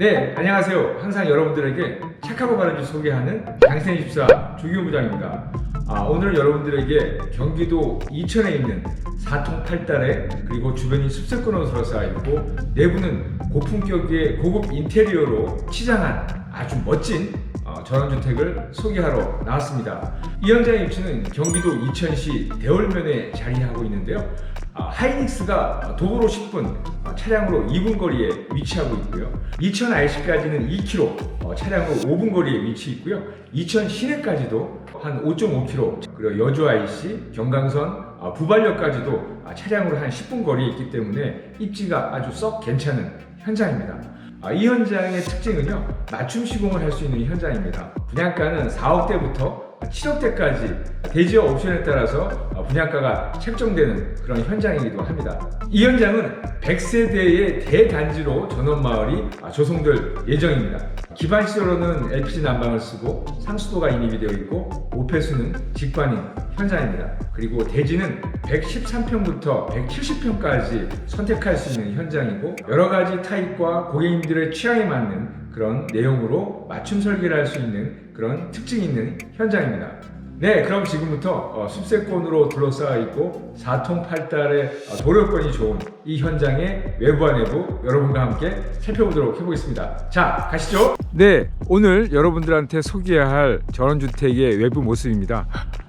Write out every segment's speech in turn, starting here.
네, 안녕하세요. 항상 여러분들에게 착하고 바르게 소개하는 장생희 집사 조기호 부장입니다. 아, 오늘은 여러분들에게 경기도 이천에 있는 4통 8달에 그리고 주변이 숲세권으로 둘러싸여 있고 내부는 고품격의 고급 인테리어로 치장한 아주 멋진 어, 전원주택을 소개하러 나왔습니다. 이 현장의 위치는 경기도 이천시 대월면에 자리하고 있는데요. 아, 하이닉스가 도보로 10분, 어, 차량으로 2분 거리에 위치하고 있고요. 이천 IC까지는 2km, 어, 차량으로 5분 거리에 위치 있고요. 이천 시내까지도 한 5.5km, 그리고 여주 IC, 경강선, 아, 부발역까지도 아, 차량으로 한 10분 거리에 있기 때문에 입지가 아주 썩 괜찮은 현장입니다. 아, 이 현장의 특징은요, 맞춤 시공을 할 수 있는 현장입니다. 분양가는 4억대부터 7억대까지 대지역 옵션에 따라서 어, 분양가가 책정되는 그런 현장이기도 합니다. 이 현장은 100세대의 대단지로 전원마을이 아, 조성될 예정입니다. 기반 시설로는 LPG 난방을 쓰고 상수도가 인입이 되어 있고 오폐수는 직관인 현장입니다. 그리고 대지는 113평부터 170평까지 선택할 수 있는 현장이고 여러 가지 타입과 고객님들의 취향에 맞는 그런 내용으로 맞춤 설계를 할 수 있는 그런 특징이 있는 현장입니다. 네, 그럼 지금부터 어, 숲세권으로 둘러싸여 있고 4통 8달의 어, 도로권이 좋은 이 현장의 외부와 내부 여러분과 함께 살펴보도록 해보겠습니다. 자, 가시죠. 네, 오늘 여러분들한테 소개할 전원주택의 외부 모습입니다.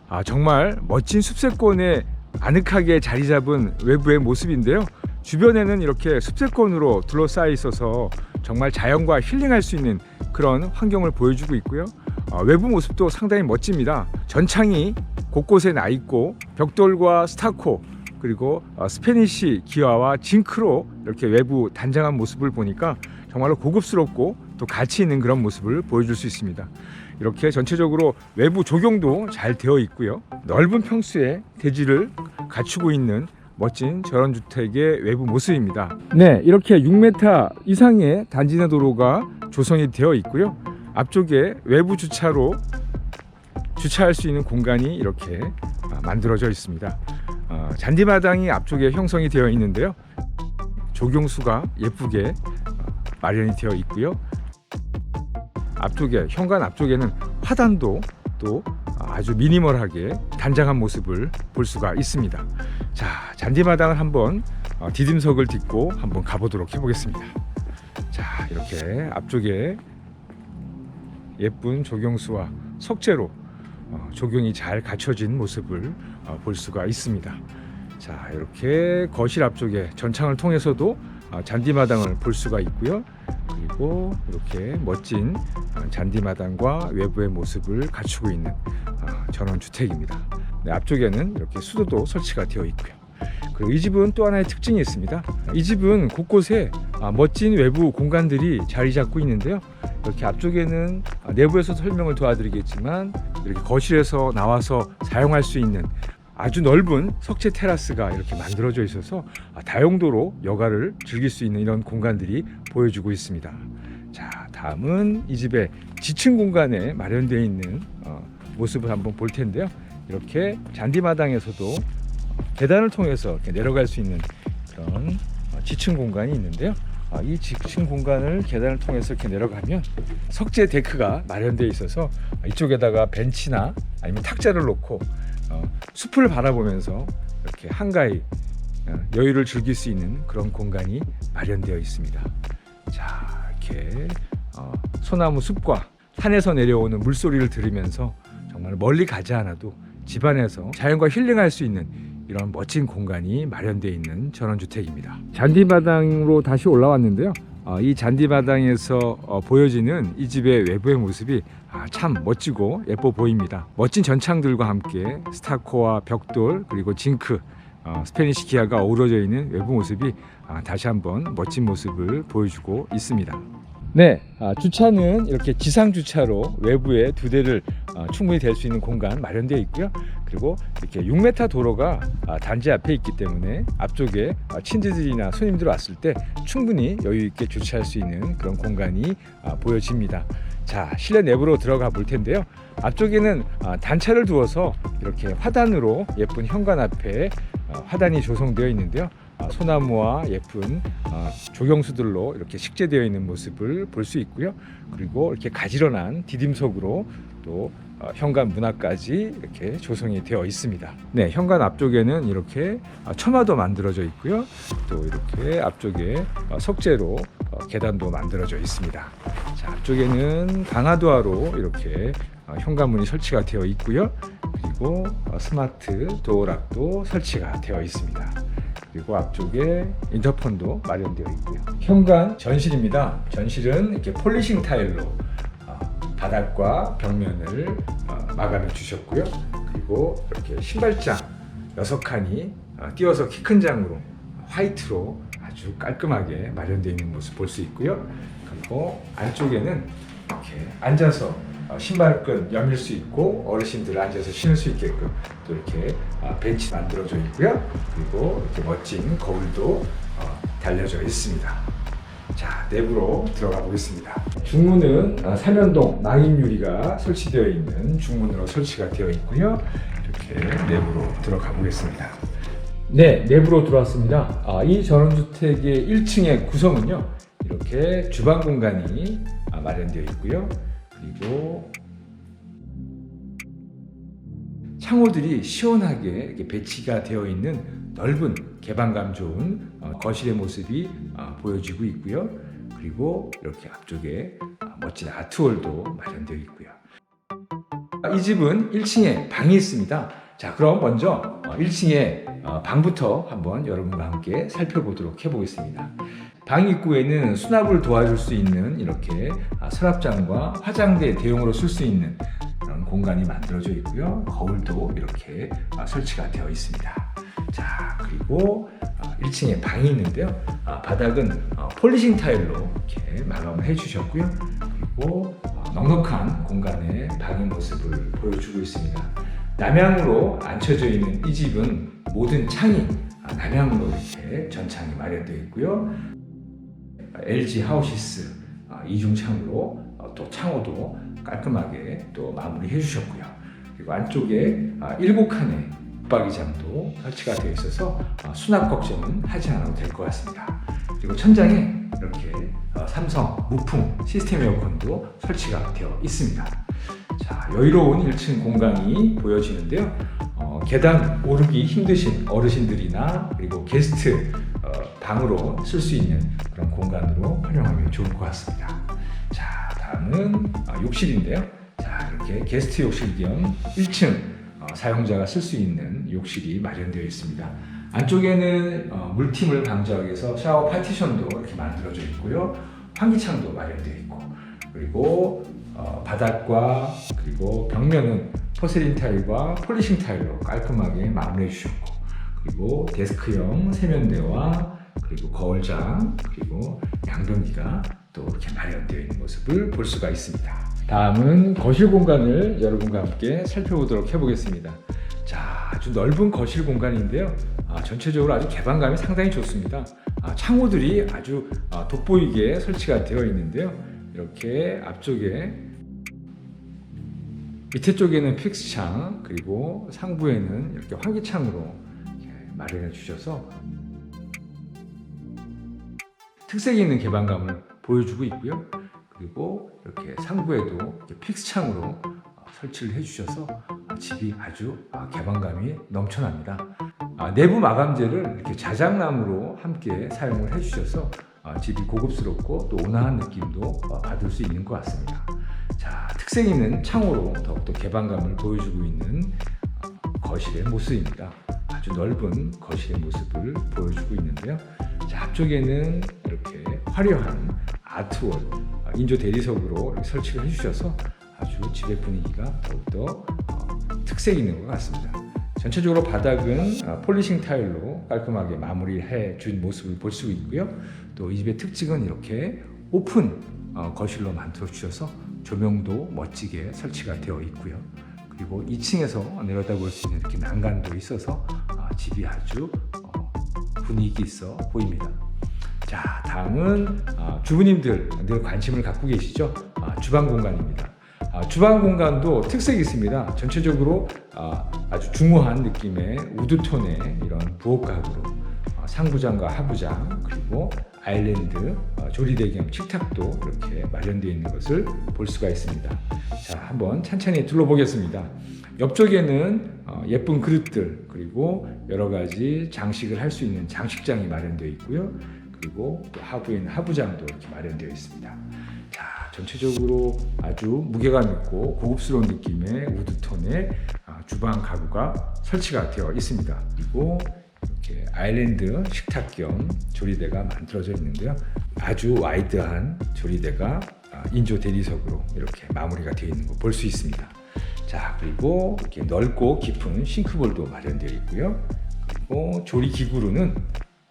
아, 정말 멋진 숲세권에 아늑하게 자리 잡은 외부의 모습인데요. 주변에는 이렇게 숲세권으로 둘러싸여 있어서 정말 자연과 힐링할 수 있는 그런 환경을 보여주고 있고요. 어, 외부 모습도 상당히 멋집니다. 전창이 곳곳에 나 있고 벽돌과 스타코 그리고 어, 스페니시 기와와 징크로 이렇게 외부 단장한 모습을 보니까 정말로 고급스럽고 또 가치 있는 그런 모습을 보여줄 수 있습니다. 이렇게 전체적으로 외부 조경도 잘 되어 있고요. 넓은 평수의 대지를 갖추고 있는 멋진 전원주택의 외부 모습입니다. 네, 이렇게 6m 이상의 단지 내 도로가 조성이 되어 있고요. 앞쪽에 외부 주차로 주차할 수 있는 공간이 이렇게 아, 만들어져 있습니다. 어, 잔디마당이 앞쪽에 형성이 되어 있는데요. 조경수가 예쁘게 어, 마련이 되어 있고요. 앞쪽에 현관 앞쪽에는 화단도 또 아주 미니멀하게 단장한 모습을 볼 수가 있습니다. 자, 잔디마당을 한번 어, 디딤석을 딛고 한번 가보도록 해보겠습니다. 자, 이렇게 앞쪽에 예쁜 조경수와 석재로 어, 조경이 잘 갖춰진 모습을 어, 볼 수가 있습니다. 자, 이렇게 거실 앞쪽에 전창을 통해서도 어, 잔디마당을 볼 수가 있고요. 그리고 이렇게 멋진 어, 잔디마당과 외부의 모습을 갖추고 있는 어, 전원주택입니다. 네, 앞쪽에는 이렇게 수도도 설치가 되어 있고요. 그리고 이 집은 또 하나의 특징이 있습니다. 이 집은 곳곳에 아, 멋진 외부 공간들이 자리 잡고 있는데요. 이렇게 앞쪽에는 아, 내부에서 설명을 도와드리겠지만 이렇게 거실에서 나와서 사용할 수 있는 아주 넓은 석재 테라스가 이렇게 만들어져 있어서 아, 다용도로 여가를 즐길 수 있는 이런 공간들이 보여주고 있습니다. 자, 다음은 이 집의 지층 공간에 마련되어 있는 어, 모습을 한번 볼 텐데요. 이렇게 잔디마당에서도 어, 계단을 통해서 내려갈 수 있는 그런 어, 지층 공간이 있는데요. 아, 이 지층 공간을 계단을 통해서 이렇게 내려가면 석재 데크가 마련되어 있어서 이쪽에다가 벤치나 아니면 탁자를 놓고 어, 숲을 바라보면서 이렇게 한가히 어, 여유를 즐길 수 있는 그런 공간이 마련되어 있습니다. 자, 이렇게 어, 소나무 숲과 산에서 내려오는 물소리를 들으면서 정말 멀리 가지 않아도 집안에서 자연과 힐링할 수 있는 이런 멋진 공간이 마련되어 있는 전원주택입니다. 잔디마당으로 다시 올라왔는데요. 어, 이 잔디마당에서 어, 보여지는 이 집의 외부의 모습이 아, 참 멋지고 예뻐 보입니다. 멋진 전창들과 함께 스타코와 벽돌 그리고 징크 어, 스페니시 기아가 어우러져 있는 외부 모습이 아, 다시 한번 멋진 모습을 보여주고 있습니다. 네, 아, 주차는 이렇게 지상 주차로 외부에 두 대를 아, 충분히 댈 수 있는 공간 마련되어 있고요. 그리고 이렇게 6m 도로가 아, 단지 앞에 있기 때문에 앞쪽에 아, 친지들이나 손님들 왔을 때 충분히 여유 있게 주차할 수 있는 그런 공간이 아, 보여집니다. 자, 실내 내부로 들어가 볼 텐데요. 앞쪽에는 아, 단차를 두어서 이렇게 화단으로 예쁜 현관 앞에 어, 화단이 조성되어 있는데요. 아, 소나무와 예쁜 아, 조경수들로 이렇게 식재되어 있는 모습을 볼 수 있고요. 그리고 이렇게 가지런한 디딤석으로 또 어, 현관 문화까지 이렇게 조성이 되어 있습니다. 네, 현관 앞쪽에는 이렇게 아, 처마도 만들어져 있고요. 또 이렇게 앞쪽에 어, 석재로 어, 계단도 만들어져 있습니다. 자, 앞쪽에는 강화도화로 이렇게 어, 현관문이 설치가 되어 있고요. 그리고 어, 스마트 도어락도 설치가 되어 있습니다. 그리고 앞쪽에 인터폰도 마련되어 있고요. 현관 전실입니다. 전실은 이렇게 폴리싱 타일로 어, 바닥과 벽면을 어, 마감해 주셨고요. 그리고 이렇게 신발장 여섯 칸이 어, 띄어서 키 큰 장으로 화이트로 아주 깔끔하게 마련되어 있는 모습 볼 수 있고요. 그리고 안쪽에는 이렇게 앉아서 어, 신발끈 여밀 수 있고 어르신들 앉아서 신을 수 있게끔 또 이렇게 어, 벤치 만들어져 있고요. 그리고 이렇게 멋진 거울도 어, 달려져 있습니다. 자 내부로 들어가 보겠습니다. 중문은 어, 삼연동 낭인 유리가 설치되어 있는 중문으로 설치가 되어 있고요. 이렇게 내부로 들어가 보겠습니다. 네, 내부로 들어왔습니다. 아, 이 전원주택의 1층의 구성은요, 이렇게 주방 공간이 아, 마련되어 있고요. 그리고 창호들이 시원하게 배치가 되어 있는 넓은 개방감 좋은 어, 거실의 모습이 아, 보여지고 있고요. 그리고 이렇게 앞쪽에 아, 멋진 아트홀도 마련되어 있고요. 아, 이 집은 1층에 방이 있습니다. 자, 그럼 먼저 1층에 방부터 한번 여러분과 함께 살펴보도록 해보겠습니다. 방 입구에는 수납을 도와줄 수 있는 이렇게 아, 서랍장과 화장대 대용으로 쓸 수 있는 공간이 만들어져 있고요. 거울도 이렇게 아, 설치가 되어 있습니다. 자, 그리고 1층에 방이 있는데요. 아, 바닥은 어, 폴리싱 타일로 이렇게 마감을 해 주셨고요. 그리고 어, 넉넉한 공간의 방의 모습을 보여주고 있습니다. 남향으로 앉혀져 있는 이 집은 모든 창이 아, 남향으로 이렇게 전창이 마련되어 있고요. LG 하우시스 아, 이중 창으로 어, 또 창호도 깔끔하게 또 마무리해 주셨고요. 그리고 안쪽에 아, 일곱 칸의 붙박이장도 설치가 되어 있어서 아, 수납 걱정은 하지 않아도 될 것 같습니다. 그리고 천장에 이렇게 어, 삼성 무풍 시스템 에어컨도 설치가 되어 있습니다. 자, 여유로운 1층 공간이 보여지는데요. 어, 계단 오르기 힘드신 어르신들이나 그리고 게스트 어, 방으로 쓸 수 있는 그런 공간으로 활용하면 좋을 것 같습니다. 자, 다음은 아, 욕실인데요. 자, 이렇게 게스트 욕실 겸 1층 어, 사용자가 쓸 수 있는 욕실이 마련되어 있습니다. 안쪽에는 어, 물팀을 방지하기 위해서 샤워 파티션도 이렇게 만들어져 있고요. 환기창도 마련되어 있고 그리고 어, 바닥과 그리고 벽면은 포세린 타일과 폴리싱 타일로 깔끔하게 마무리해 주셨고 그리고 데스크형 세면대와 그리고 거울장 그리고 양변기가 또 이렇게 마련되어 있는 모습을 볼 수가 있습니다. 다음은 거실 공간을 여러분과 함께 살펴보도록 해보겠습니다. 자, 아주 넓은 거실 공간인데요. 아, 전체적으로 아주 개방감이 상당히 좋습니다. 아, 창호들이 아주 아, 돋보이게 설치가 되어 있는데요. 이렇게 앞쪽에 밑에 쪽에는 픽스창 그리고 상부에는 이렇게 환기창으로 마련해 주셔서 특색 있는 개방감을 보여주고 있고요. 그리고 이렇게 상부에도 이렇게 픽스창으로 어, 설치를 해주셔서 어, 집이 아주 어, 개방감이 넘쳐납니다. 아, 내부 마감재를 이렇게 자작나무로 함께 사용을 해주셔서 어, 집이 고급스럽고 또 온화한 느낌도 어, 받을 수 있는 것 같습니다. 자, 특색 있는 창호로 더욱더 개방감을 보여주고 있는 어, 거실의 모습입니다. 아주 넓은 거실의 모습을 보여주고 있는데요. 자, 앞쪽에는 이렇게 화려한 아트월, 어, 인조 대리석으로 설치를 해주셔서 아주 집의 분위기가 더욱더 어, 특색 있는 것 같습니다. 전체적으로 바닥은 어, 폴리싱 타일로 깔끔하게 마무리해 준 모습을 볼 수 있고요. 또 이 집의 특징은 이렇게 오픈 어, 거실로 만들어 주셔서 조명도 멋지게 설치가 되어 있고요. 그리고 2층에서 내려다볼 수 있는 이렇게 난간도 있어서 아, 집이 아주 어, 분위기 있어 보입니다. 자, 다음은 아, 주부님들 늘 관심을 갖고 계시죠? 아, 주방 공간입니다. 아, 주방 공간도 특색이 있습니다. 전체적으로 아, 아주 중후한 느낌의 우드톤의 이런 부엌 가구로 아, 상부장과 하부장 그리고 아일랜드 어, 조리대 겸 식탁도 이렇게 마련되어 있는 것을 볼 수가 있습니다. 자, 한번 천천히 둘러보겠습니다. 옆쪽에는 어, 예쁜 그릇들 그리고 여러 가지 장식을 할 수 있는 장식장이 마련되어 있고요. 그리고 또 하부에는 하부장도 이렇게 마련되어 있습니다. 자, 전체적으로 아주 무게감 있고 고급스러운 느낌의 우드톤의 아, 주방 가구가 설치가 되어 있습니다. 그리고 이렇게 아일랜드 식탁 겸 조리대가 만들어져 있는데요. 아주 와이드한 조리대가 아, 인조 대리석으로 이렇게 마무리가 되어 있는 거 볼 수 있습니다. 자, 그리고 이렇게 넓고 깊은 싱크볼도 마련되어 있고요. 그리고 조리 기구로는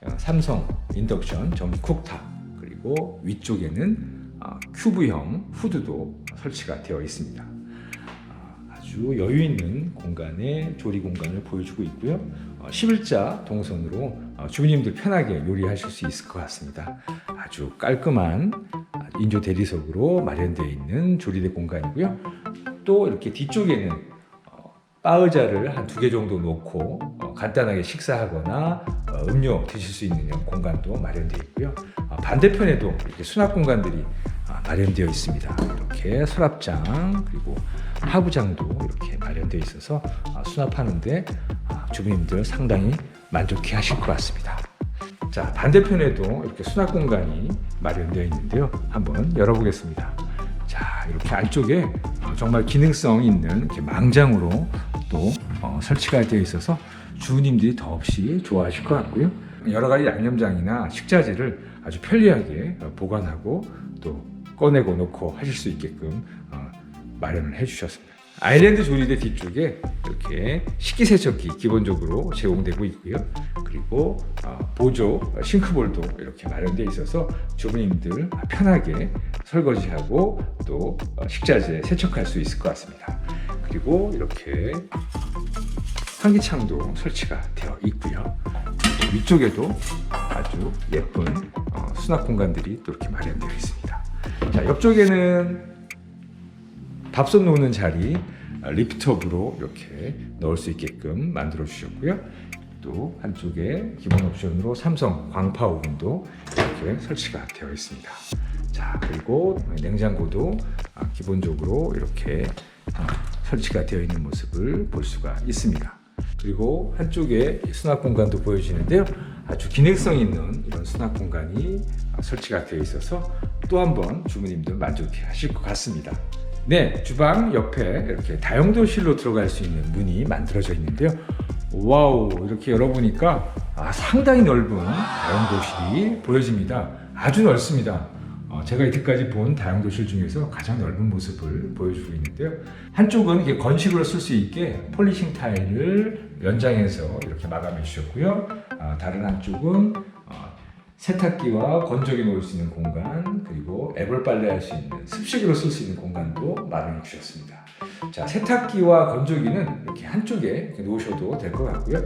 어, 삼성 인덕션 전기 쿡탑 그리고 위쪽에는 어, 큐브형 후드도 설치가 되어 있습니다. 어, 아주 여유 있는 공간의 조리 공간을 보여주고 있고요. 어, 11자 동선으로 어, 주부님들 편하게 요리하실 수 있을 것 같습니다. 아주 깔끔한 아, 인조 대리석으로 마련되어 있는 조리대 공간이고요. 또 이렇게 뒤쪽에는 어, 바 의자를 한 두 개 정도 놓고 어, 간단하게 식사하거나 어, 음료 드실 수 있는 공간도 마련되어 있고요. 어, 반대편에도 이렇게 수납 공간들이 아, 마련되어 있습니다. 이렇게 서랍장 그리고 하부장도 이렇게 마련되어 있어서 아, 수납하는데 아, 주부님들 상당히 만족해 하실 것 같습니다. 자 반대편에도 이렇게 수납 공간이 마련되어 있는데요. 한번 열어보겠습니다. 자 이렇게 안쪽에 어, 정말 기능성 있는 이렇게 망장으로 또 어, 설치가 되어 있어서 주부님들이 더없이 좋아하실 것 같고요. 여러 가지 양념장이나 식자재를 아주 편리하게 어, 보관하고 또 꺼내고 놓고 하실 수 있게끔 어, 마련을 해주셨습니다. 아일랜드 조리대 뒤쪽에 이렇게 식기세척기 기본적으로 제공되고 있고요. 그리고 어, 보조 싱크볼도 이렇게 마련되어 있어서 주부님들 편하게 설거지하고 또 어, 식자재 세척할 수 있을 것 같습니다. 그리고 이렇게 환기창도 설치가 되어 있고요. 위쪽에도 아주 예쁜 어, 수납 공간들이 또 이렇게 마련되어 있습니다. 자, 옆쪽에는 밥솥 놓는 자리 아, 리프트업으로 이렇게 넣을 수 있게끔 만들어 주셨고요. 또 한쪽에 기본 옵션으로 삼성 광파 오븐도 이렇게 설치가 되어 있습니다. 자 그리고 냉장고도 아, 기본적으로 이렇게 아, 설치가 되어 있는 모습을 볼 수가 있습니다. 그리고 한쪽에 수납 공간도 보여지는데요. 아주 기능성 있는 이런 수납 공간이 아, 설치가 되어 있어서 또 한 번 주부님들 만족해 하실 것 같습니다. 네, 주방 옆에 이렇게 다용도실로 들어갈 수 있는 문이 만들어져 있는데요. 와우, 이렇게 열어보니까 아, 상당히 넓은 다용도실이 보여집니다. 아주 넓습니다. 어, 제가 이때까지 본 다용도실 중에서 가장 넓은 모습을 보여주고 있는데요. 한쪽은 이렇게 건식으로 쓸 수 있게 폴리싱 타일을 연장해서 이렇게 마감해 주셨고요. 아, 다른 한쪽은 어, 세탁기와 건조기 놓을 수 있는 공간 그리고 애벌 빨래 할 수 있는 습식으로 쓸 수 있는 공간도 마련해 주셨습니다. 자 세탁기와 건조기는 이렇게 한쪽에 이렇게 놓으셔도 될 것 같고요.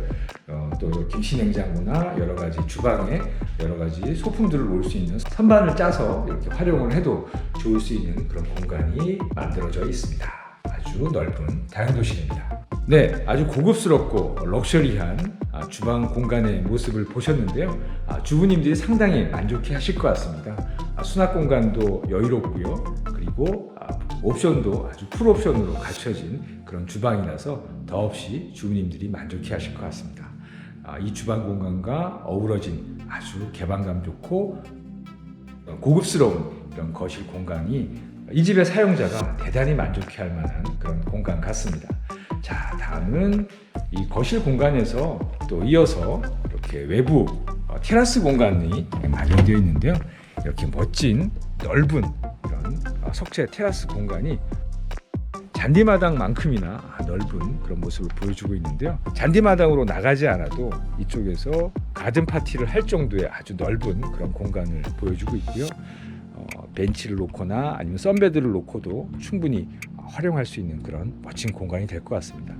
어, 또 김치 냉장고나 여러 가지 주방에 여러 가지 소품들을 놓을 수 있는 선반을 짜서 이렇게 활용을 해도 좋을 수 있는 그런 공간이 만들어져 있습니다. 아주 넓은 다용도실입니다. 네, 아주 고급스럽고 럭셔리한 아, 주방 공간의 모습을 보셨는데요. 아, 주부님들이 상당히 만족해 하실 것 같습니다. 아, 수납 공간도 여유롭고요. 그리고 아, 옵션도 아주 풀 옵션으로 갖춰진 그런 주방이라서 더없이 주부님들이 만족해 하실 것 같습니다. 아, 이 주방 공간과 어우러진 아주 개방감 좋고 어, 고급스러운 이런 거실 공간이 이 집의 사용자가 대단히 만족해할 만한 그런 공간 같습니다. 자, 다음은 이 거실 공간에서 또 이어서 이렇게 외부 어, 테라스 공간이 마련되어 있는데요. 이렇게 멋진 넓은 이런 어, 석재 테라스 공간이 잔디마당만큼이나 넓은 그런 모습을 보여주고 있는데요. 잔디마당으로 나가지 않아도 이쪽에서 가든 파티를 할 정도의 아주 넓은 그런 공간을 보여주고 있고요. 어, 벤치를 놓거나 아니면 썬베드를 놓고도 충분히 활용할 수 있는 그런 멋진 공간이 될 것 같습니다.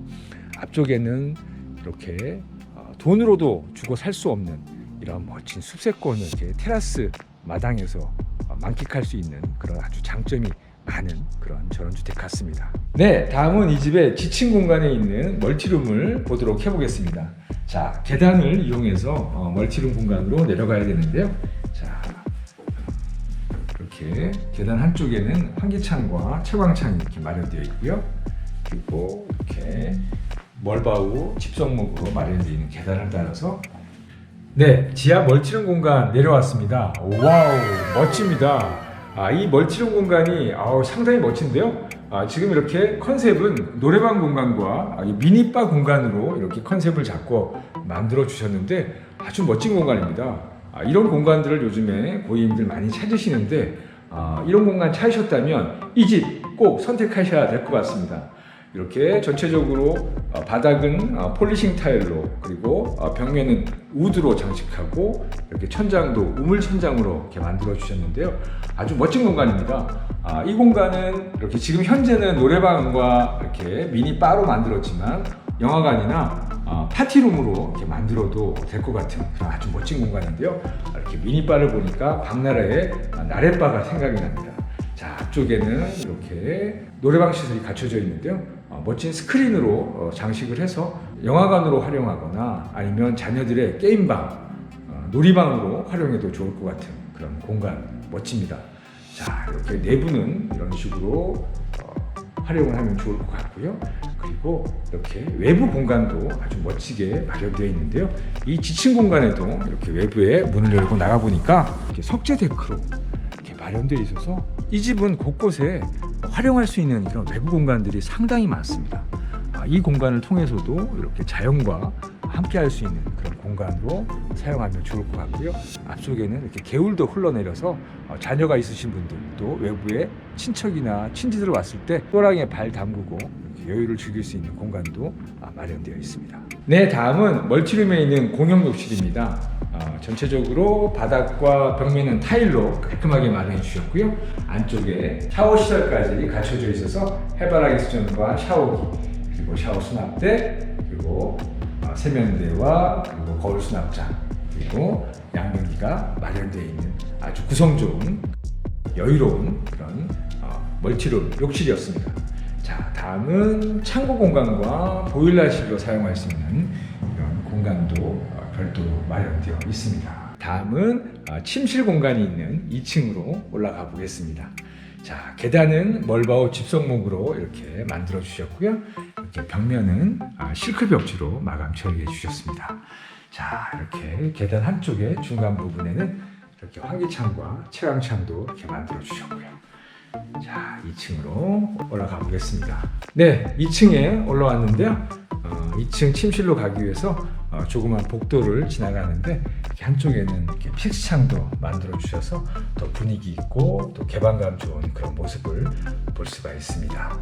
앞쪽에는 이렇게 어, 돈으로도 주고 살 수 없는 이런 멋진 숲세권을 이렇게 테라스 마당에서 어, 만끽할 수 있는 그런 아주 장점이 많은 그런 전원주택 같습니다. 네, 다음은 이 집의 지층 공간에 있는 멀티룸을 보도록 해보겠습니다. 자, 계단을 이용해서 어, 멀티룸 공간으로 내려가야 되는데요. 자, 이렇게 계단 한쪽에는 환기창과 채광창이 이렇게 마련되어 있고요. 그리고 이렇게 멀바우 집성목으로 마련되어 있는 계단을 따라서 네, 지하 멀티룸 공간 내려왔습니다. 와우, 멋집니다. 아, 이 멀티룸 공간이 아우, 상당히 멋진데요. 아, 지금 이렇게 컨셉은 노래방 공간과 미니바 공간으로 이렇게 컨셉을 잡고 만들어 주셨는데 아주 멋진 공간입니다. 아, 이런 공간들을 요즘에 고객님들 많이 찾으시는데 아, 이런 공간 찾으셨다면 이 집 꼭 선택하셔야 될 것 같습니다. 이렇게 전체적으로 어, 바닥은 어, 폴리싱 타일로 그리고 어, 벽면은 우드로 장식하고 이렇게 천장도 우물 천장으로 이렇게 만들어 주셨는데요. 아주 멋진 공간입니다. 아, 이 공간은 이렇게 지금 현재는 노래방과 이렇게 미니 바로 만들었지만 영화관이나 어, 파티룸으로 이렇게 만들어도 될 것 같은 그런 아주 멋진 공간인데요. 이렇게 미니 바를 보니까 박나라의 나래바가 생각이 납니다. 자 앞쪽에는 이렇게 노래방 시설이 갖춰져 있는데요. 어, 멋진 스크린으로 어, 장식을 해서 영화관으로 활용하거나 아니면 자녀들의 게임방, 어, 놀이방으로 활용해도 좋을 것 같은 그런 공간 멋집니다. 자 이렇게 내부는 이런 식으로 어, 활용을 하면 좋을 것 같고요. 그리고 이렇게 외부 공간도 아주 멋지게 마련되어 있는데요. 이 지층 공간에도 이렇게 외부에 문을 열고 나가 보니까 석재 데크로 이렇게 마련되어 있어서 이 집은 곳곳에 활용할 수 있는 그런 외부 공간들이 상당히 많습니다. 아, 이 공간을 통해서도 이렇게 자연과 함께 할 수 있는 그런 공간으로 사용하면 좋을 것 같고요. 앞쪽에는 이렇게 개울도 흘러내려서 어, 자녀가 있으신 분들 또 외부에 친척이나 친지들 왔을 때 또랑에 발 담그고 여유를 즐길 수 있는 공간도 아, 마련되어 있습니다. 네, 다음은 멀티룸에 있는 공용 욕실입니다. 어, 전체적으로 바닥과 벽면은 타일로 깔끔하게 마련해 주셨고요. 안쪽에 샤워 시설까지 갖춰져 있어서 해바라기 수전과 샤워기 그리고 샤워 수납대 그리고 어, 세면대와 그리고 거울 수납장 그리고 양변기가 마련되어 있는 아주 구성 좋은 여유로운 그런 어, 멀티룸 욕실이었습니다. 자 다음은 창고 공간과 보일러실로 사용할 수 있는 이런 공간도 어, 별도로 마련되어 있습니다. 다음은 어, 침실 공간이 있는 2층으로 올라가 보겠습니다. 자 계단은 멀바우 집성목으로 이렇게 만들어 주셨고요. 이렇게 벽면은 아, 실크 벽지로 마감 처리해 주셨습니다. 자 이렇게 계단 한쪽에 중간 부분에는 이렇게 환기창과 채광창도 이렇게 만들어 주셨고요. 자 2층으로 올라가 보겠습니다. 네 2층에 올라왔는데요. 어, 2층 침실로 가기 위해서 어, 조그만 복도를 지나가는데 한쪽에는 이렇게 픽스창도 만들어 주셔서 더 분위기 있고 또 개방감 좋은 그런 모습을 볼 수가 있습니다.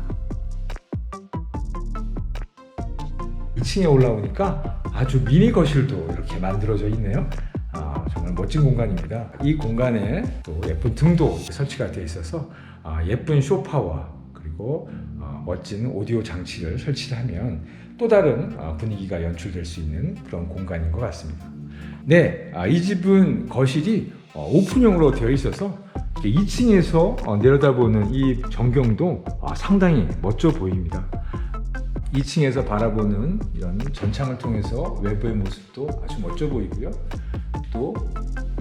2층에 올라오니까 아주 미니 거실도 이렇게 만들어져 있네요. 아, 정말 멋진 공간입니다. 이 공간에 또 예쁜 등도 설치가 되어 있어서 아, 예쁜 소파와 그리고 어, 멋진 오디오 장치를 설치를 하면 또 다른 어, 분위기가 연출될 수 있는 그런 공간인 것 같습니다. 네, 아, 이 집은 거실이 어, 오픈형으로 되어 있어서 2층에서 내려다보는 이 전경도 아, 상당히 멋져 보입니다. 2층에서 바라보는 이런 전창을 통해서 외부의 모습도 아주 멋져 보이고요. 또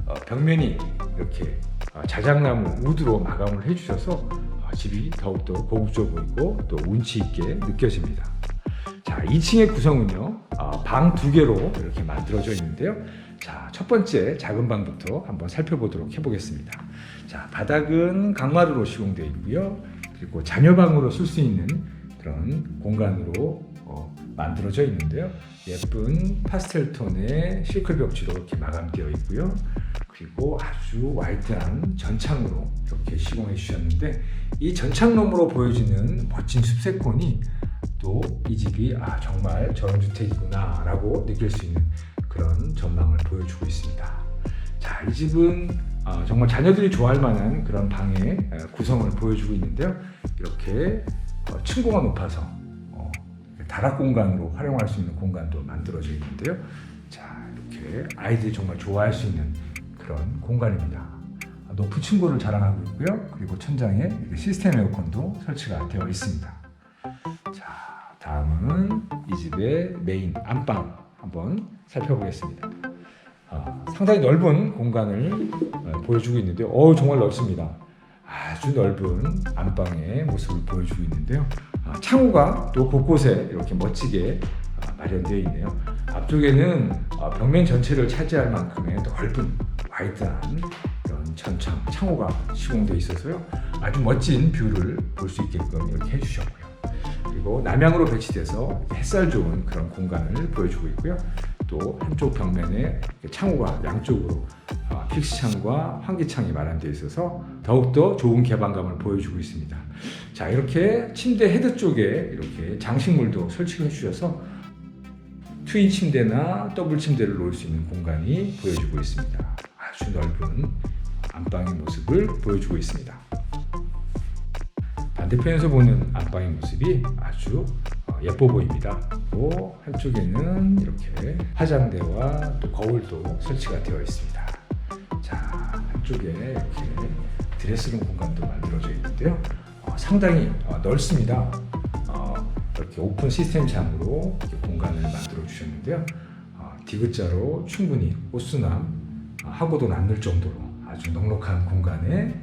어, 벽면이 이렇게 어, 자작나무 우드로 마감을 해주셔서 어, 집이 더욱더 고급져 보이고 또 운치 있게 느껴집니다. 자, 2층의 구성은요, 어, 방두 개로 이렇게 만들어져 있는데요. 자, 첫 번째 작은 방부터 한번 살펴보도록 해보겠습니다. 자, 바닥은 강마루로 시공되어 있고요. 그리고 자녀방으로 쓸 수 있는 그런 공간으로 어, 만들어져 있는데요. 예쁜 파스텔 톤의 실크 벽지로 이렇게 마감되어 있고요. 그리고 아주 와이드한 전창으로 이렇게 시공해 주셨는데 이 전창 너머로 보여지는 멋진 숲세권이 또 이 집이 아 정말 저런 주택이구나 라고 느낄 수 있는 그런 전망을 보여주고 있습니다. 자, 이 집은 어, 정말 자녀들이 좋아할 만한 그런 방의 어, 구성을 보여주고 있는데요. 이렇게 어, 층고가 높아서 어, 다락 공간으로 활용할 수 있는 공간도 만들어져 있는데요. 자, 이렇게 아이들이 정말 좋아할 수 있는 그런 공간입니다. 아, 높은 층고를 자랑하고 있고요. 그리고 천장에 시스템 에어컨도 설치가 되어 있습니다. 자, 다음은 이 집의 메인 안방. 한번 살펴보겠습니다. 아, 상당히 넓은 공간을 어, 보여주고 있는데요. 어 정말 넓습니다. 아주 넓은 안방의 모습을 보여주고 있는데요. 아, 창호가 또 곳곳에 이렇게 멋지게 아, 마련되어 있네요. 앞쪽에는 어, 벽면 전체를 차지할 만큼의 넓은 와이드한 이런 천창 창호가 시공되어 있어서요. 아주 멋진 뷰를 볼 수 있게끔 이렇게 해주셨고요. 그리고 남향으로 배치돼서 햇살 좋은 그런 공간을 보여주고 있고요. 또 한쪽 벽면에 창호가 양쪽으로 아, 픽스창과 환기창이 마련되어 있어서 더욱더 좋은 개방감을 보여주고 있습니다. 자 이렇게 침대 헤드 쪽에 이렇게 장식물도 설치해 주셔서 트윈 침대나 더블 침대를 놓을 수 있는 공간이 보여주고 있습니다. 아주 넓은 안방의 모습을 보여주고 있습니다. 반대편에서 보는 안방의 모습이 아주 어, 예뻐 보입니다. 또 한쪽에는 이렇게 화장대와 또 거울도 설치가 되어 있습니다. 자 한쪽에 이렇게 드레스룸 공간도 만들어져 있는데요. 어, 상당히 어, 넓습니다. 어, 이렇게 오픈 시스템 장으로 공간을 만들어 주셨는데요. 어, 디귿자로 충분히 호수남 어, 하고도 남을 정도로 아주 넉넉한 공간에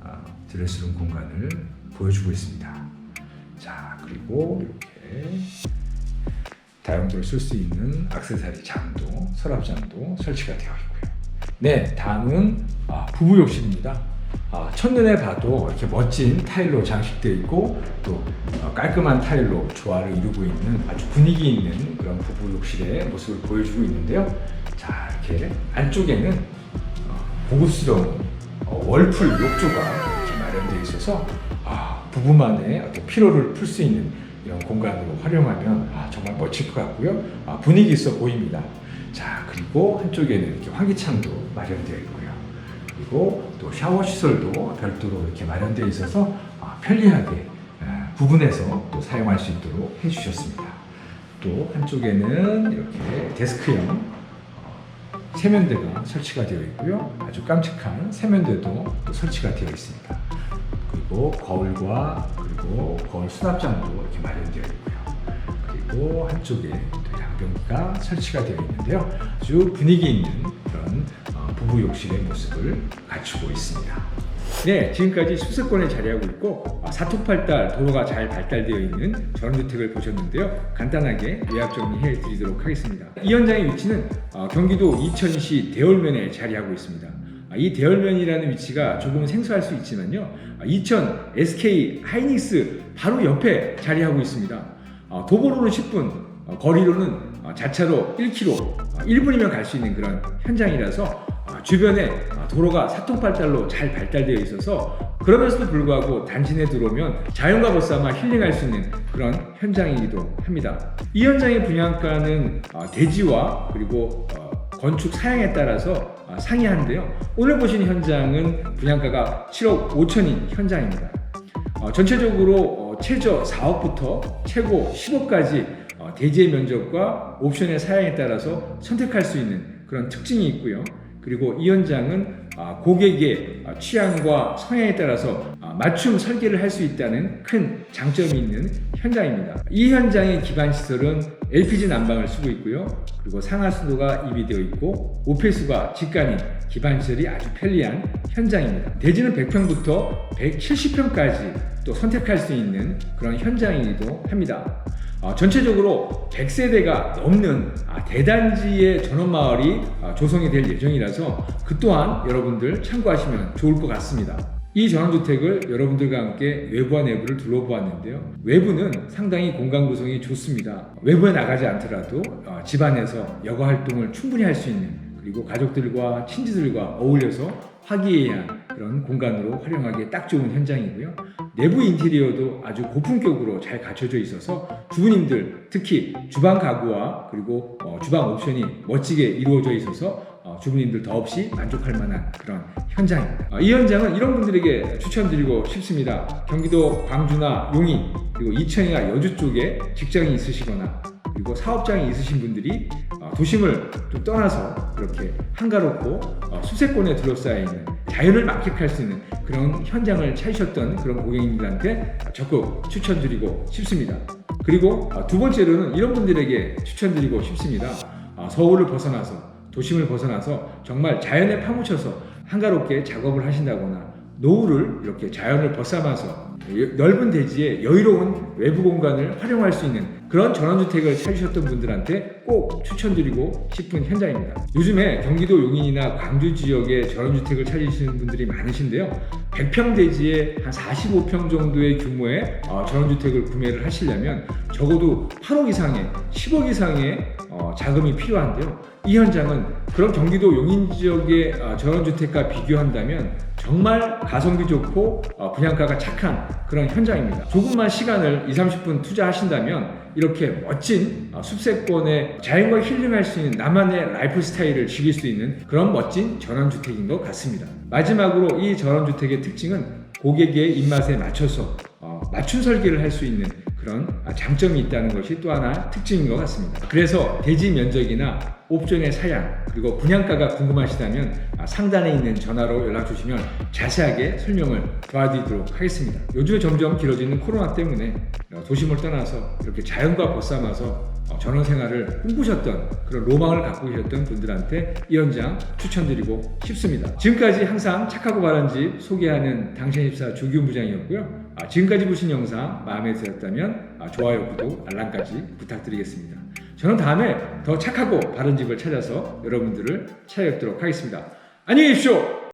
어, 드레스룸 공간을 보여주고 있습니다. 자 그리고 이렇게 다용도를 쓸수 있는 악세사리 장도 서랍장도 설치가 되어 있고요. 네 다음은 아, 부부 욕실입니다. 아, 첫눈에 봐도 이렇게 멋진 타일로 장식되어 있고 또 어, 깔끔한 타일로 조화를 이루고 있는 아주 분위기 있는 그런 부부 욕실의 모습을 보여주고 있는데요. 자 이렇게 안쪽에는 어, 고급스러운 어, 월풀 욕조가 있어서 아, 부부만의 어떤 피로를 풀 수 있는 이런 공간으로 활용하면 아, 정말 멋질 것 같고요. 아, 분위기 있어 보입니다. 자 그리고 한쪽에는 이렇게 환기창도 마련되어 있고요. 그리고 또 샤워 시설도 별도로 이렇게 마련되어 있어서 아, 편리하게 아, 구분해서 또 사용할 수 있도록 해주셨습니다. 또 한쪽에는 이렇게 데스크형 어, 세면대가 설치가 되어 있고요. 아주 깜찍한 세면대도 또 설치가 되어 있습니다. 그리고 거울과 그리고 거울 수납장도 이렇게 마련되어 있고요. 그리고 한쪽에 또 양변기가 설치가 되어 있는데요. 아주 분위기 있는 그런 어, 부부 욕실의 모습을 갖추고 있습니다. 네, 지금까지 숲세권에 자리하고 있고 어, 사톡팔달 도로가 잘 발달되어 있는 전원주택을 보셨는데요. 간단하게 요약 정리해 드리도록 하겠습니다. 이 현장의 위치는 어, 경기도 이천시 대월면에 자리하고 있습니다. 아, 이 대열면이라는 위치가 조금 생소할 수 있지만요. 아, 이천 SK 하이닉스 바로 옆에 자리하고 있습니다. 아, 도보로는 10분, 어, 거리로는 어, 자차로 1km, 1분이면 갈 수 있는 그런 현장이라서 아, 주변에 아, 도로가 사통팔달로 잘 발달되어 있어서 그러면서도 불구하고 내 들어오면 자연과 벗삼아 힐링할 수 있는 그런 현장이기도 합니다. 이 현장의 분양가는 아, 대지와 그리고 어, 건축 사양에 따라서 아, 상이하는데요. 오늘 보신 현장은 분양가가 7억 5천인 현장입니다. 어, 전체적으로 어, 최저 4억부터 최고 10억까지 어, 대지의 면적과 옵션의 사양에 따라서 선택할 수 있는 그런 특징이 있고요. 그리고 이 현장은 아, 고객의 아, 취향과 성향에 따라서 아, 맞춤 설계를 할 수 있다는 큰 장점이 있는 현장입니다. 이 현장의 기반 시설은 LPG 난방을 쓰고 있고요. 그리고 상하수도가 입이 되어 있고 오페수가 직관인 기반 시설이 아주 편리한 현장입니다. 대지는 100평부터 170평까지 또 선택할 수 있는 그런 현장이기도 합니다. 어, 전체적으로 100세대가 넘는 아, 대단지의 전원마을이 아, 조성이 될 예정이라서 그 또한 여러분들 참고하시면 좋을 것 같습니다. 이 전원주택을 여러분들과 함께 외부와 내부를 둘러보았는데요. 외부는 상당히 공간 구성이 좋습니다. 외부에 나가지 않더라도 어, 집 안에서 여가 활동을 충분히 할 수 있는 그리고 가족들과 친지들과 어울려서 화기애애한 그런 공간으로 활용하기에 딱 좋은 현장이고요. 내부 인테리어도 아주 고품격으로 잘 갖춰져 있어서 주부님들 특히 주방 가구와 그리고 어, 주방 옵션이 멋지게 이루어져 있어서 어, 주부님들 더없이 만족할 만한 그런 현장입니다. 어, 이 현장은 이런 분들에게 추천드리고 싶습니다. 경기도 광주나 용인 그리고 이천이나 여주 쪽에 직장이 있으시거나 그리고 사업장이 있으신 분들이 어, 도심을 좀 떠나서 이렇게 한가롭고 어, 수세권에 둘러싸여 있는 자연을 만끽할 수 있는 그런 현장을 찾으셨던 그런 고객님들한테 적극 추천드리고 싶습니다. 그리고 어, 두 번째로는 이런 분들에게 추천드리고 싶습니다. 어, 서울을 벗어나서 도심을 벗어나서 정말 자연에 파묻혀서 한가롭게 작업을 하신다거나 노후를 이렇게 자연을 벗삼아서 넓은 대지에 여유로운 외부 공간을 활용할 수 있는 그런 전원주택을 찾으셨던 분들한테 꼭 추천드리고 싶은 현장입니다. 요즘에 경기도 용인이나 광주 지역에 전원주택을 찾으시는 분들이 많으신데요. 100평 대지에 한 45평 정도의 규모의 어, 전원주택을 구매를 하시려면 적어도 8억 이상의 10억 이상의 어, 자금이 필요한데요. 이 현장은 그런 경기도 용인 지역의 어, 전원주택과 비교한다면 정말 가성비 좋고 어, 분양가가 착한 그런 현장입니다. 조금만 시간을 2, 30분 투자하신다면 이렇게 멋진 어, 숲세권에 자연과 힐링할 수 있는 나만의 라이프 스타일을 즐길 수 있는 그런 멋진 전원주택인 것 같습니다. 마지막으로 이 전원주택의 특징은 고객의 입맛에 맞춰서 어, 맞춤 설계를 할 수 있는 그런 아, 장점이 있다는 것이 또 하나 특징인 것 같습니다. 그래서 대지 면적이나 옵션의 사양 그리고 분양가가 궁금하시다면 아, 상단에 있는 전화로 연락 주시면 자세하게 설명을 도와드리도록 하겠습니다. 요즘에 점점 길어지는 코로나 때문에 어, 도심을 떠나서 이렇게 자연과 벗삼아서 어, 전원 생활을 꿈꾸셨던 그런 로망을 갖고 계셨던 분들한테 이 현장 추천드리고 싶습니다. 지금까지 항상 착하고 바른 집 소개하는 당신 집사 조기훈 부장이었고요. 아, 지금까지 보신 영상 마음에 들었다면 아, 좋아요, 구독, 알람까지 부탁드리겠습니다. 저는 다음에 더 착하고 바른 집을 찾아서 여러분들을 찾아뵙도록 하겠습니다. 안녕히 계십시오.